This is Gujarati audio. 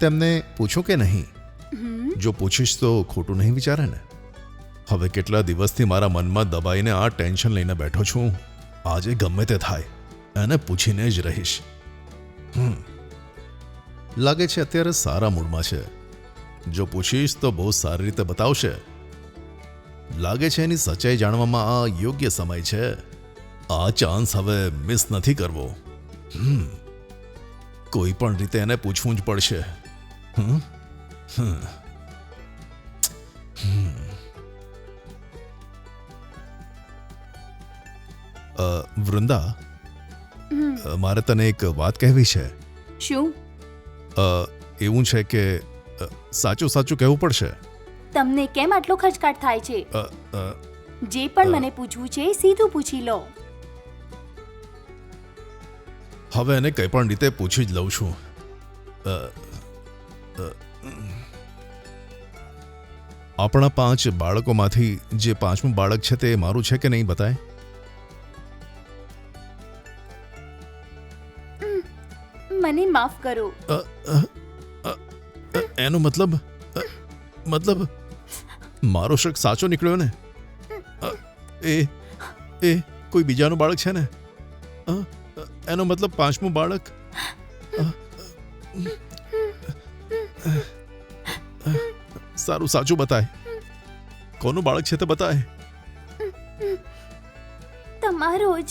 તેમને પૂછો કે નહીં? જો પૂછીશ તો ખોટું નહીં વિચારે ને? હવે કેટલા દિવસથી મારા મનમાં દબાઈને આ ટેન્શન લઈને બેઠો છું. આજે ગમે તે થાય એને પૂછીને જ રહીશ. હમ. લાગે છે અત્યારે સારા મૂડમાં છે. જો પૂછીશ તો બહુ સારી રીતે બતાવશે. લાગે છે એની સચ્ચાઈ જાણવામાં આ યોગ્ય સમય છે. આ ચાન્સ હવે મિસ નથી કરવો. હમ. કોઈ પણ રીતે એને પૂછવું જ પડશે. હમ? વૃંદા? મારે તને એક વાત કહેવી છે. શું? અ, એવું છે કે સાચું સાચું કહેવું પડશે. તમને કેમ આટલો ખર્ચકાટ થાય છે? જે પણ મને પૂછવું છે સીધું પૂછી લો. હવે એને કંઈ પણ રીતે પૂછી જ લઉં છું. આપણા પાંચ બાળકોમાંથી જે પાંચમું બાળક છે તે મારું છે કે નહીં બતાય? મને માફ કરો. એનો મતલબ મતલબ મારો શક સાચો નીકળ્યો ને? એ એ કોઈ બીજાનું બાળક છે ને? અ, એનો મતલબ પાંચમું બાળક? સારું સાચું બતાય. કોનું બાળક છે તે બતાય? તમારો જ.